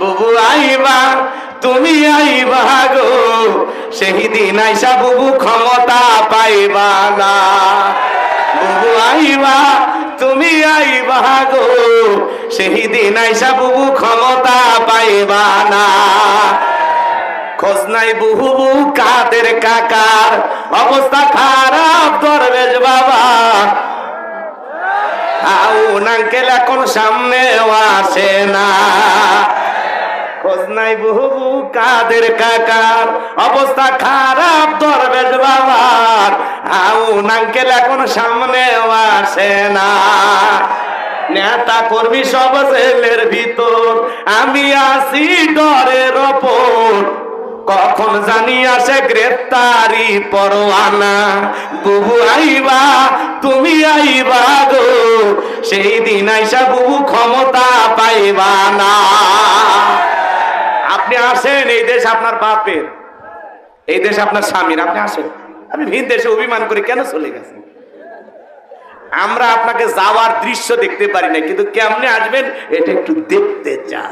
বুবু আইবা, তুমি আইবা গো। সেই দিন আইসা বুবু ক্ষমতা পাইবা না। বুবু আইবা, তুমি আইবা গো। সেই দিন আইসা বুবু ক্ষমতা পাইবা না। খোঁজ নাই বহু কাদের কাকার। অবস্থা খারাপ দরবেশ বাবা। আউন আঙ্কেল এখন সামনে আসে না। খোঁজ নাই বহু কাদের কাকার। অবস্থা খারাপ, দরবেশ বাবার। আউন আঙ্কেল এখন সামনে আসে না। নেতা কর্মী সব জেলের ভিতর। আমি আসি ডরের ওপর। কখন জানি আসে গ্রেফতারি পরোয়ানা। বুবু আইবা, তুমি আইবা গো। সেই দিন আইসা বুবু ক্ষমতা পাইবা না। আসেন, এই দেশ আপনার বাপের। এই দেশ আপনার স্বামীর। আপনি আসেন। আমি ভিন দেশে অভিমান করে কেন চলে গেছেন? আমরা আপনাকে যাওয়ার দৃশ্য দেখতে পারি না কিন্তু কেমনে আসবেন, এটা একটু দেখতে চাই।